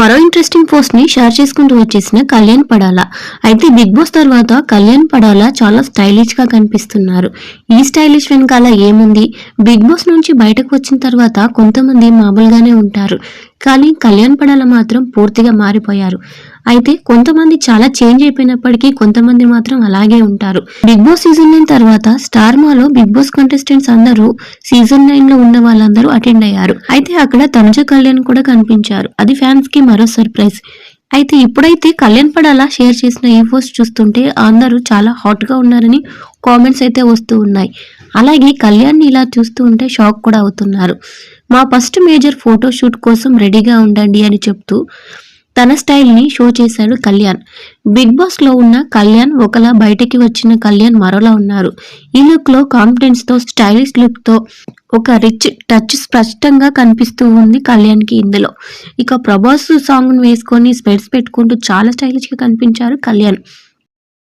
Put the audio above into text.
మరో interesting పోస్ట్ని share చేసుకుంటూ వచ్చేసిన కళ్యాణ్ పడాల. అయితే బిగ్ బాస్ తర్వాత కళ్యాణ్ పడాలా చాలా స్టైలిష్గా కనిపిస్తున్నారు. ఈ స్టైలిష్ వెనకాల ఏముంది? బిగ్ బాస్ నుంచి బయటకు వచ్చిన తర్వాత కొంతమంది మామూలుగానే ఉంటారు. కానీ కళ్యాణ్ పడాల మాత్రం పూర్తిగా మారిపోయారు. అయితే కొంతమంది చాలా చేంజ్ అయిపోయినప్పటికీ కొంతమంది మాత్రం అలాగే ఉంటారు. బిగ్ బాస్ సీజన్ నైన్ తర్వాత స్టార్ మాలో బిగ్ బాస్ కంటెస్టెంట్స్ అందరూ సీజన్ నైన్లో ఉన్న వాళ్ళందరూ అటెండ్ అయ్యారు. అయితే అక్కడ తనుజ కళ్యాణ్ కూడా కనిపించారు. అది ఫ్యాన్స్కి మరో సర్ప్రైజ్. అయితే ఇప్పుడైతే కళ్యాణ్ పడాల షేర్ చేసిన ఈ పోస్ట్ చూస్తుంటే అందరూ చాలా హాట్గా ఉన్నారని కామెంట్స్ అయితే వస్తూ ఉన్నాయి. అలాగే కళ్యాణ్ ఇలా చూస్తూ ఉంటే షాక్ కూడా అవుతున్నారు. మా ఫస్ట్ మేజర్ ఫోటోషూట్ కోసం రెడీగా ఉండండి అని చెప్తూ తన స్టైల్ని షో చేశాడు కళ్యాణ్. బిగ్ బాస్లో ఉన్న కళ్యాణ్ ఒకలా బయటికి వచ్చిన కళ్యాణ్ మరోలా ఉన్నారు. ఈ లుక్లో తో స్టైలిష్ లుక్తో ఒక రిచ్ టచ్ స్పష్టంగా కనిపిస్తూ ఉంది కళ్యాణ్కి ఇందులో. ఇక ప్రభాస్ సాంగ్ వేసుకొని స్పెడ్స్ పెట్టుకుంటూ చాలా స్టైలిష్గా కనిపించారు కళ్యాణ్.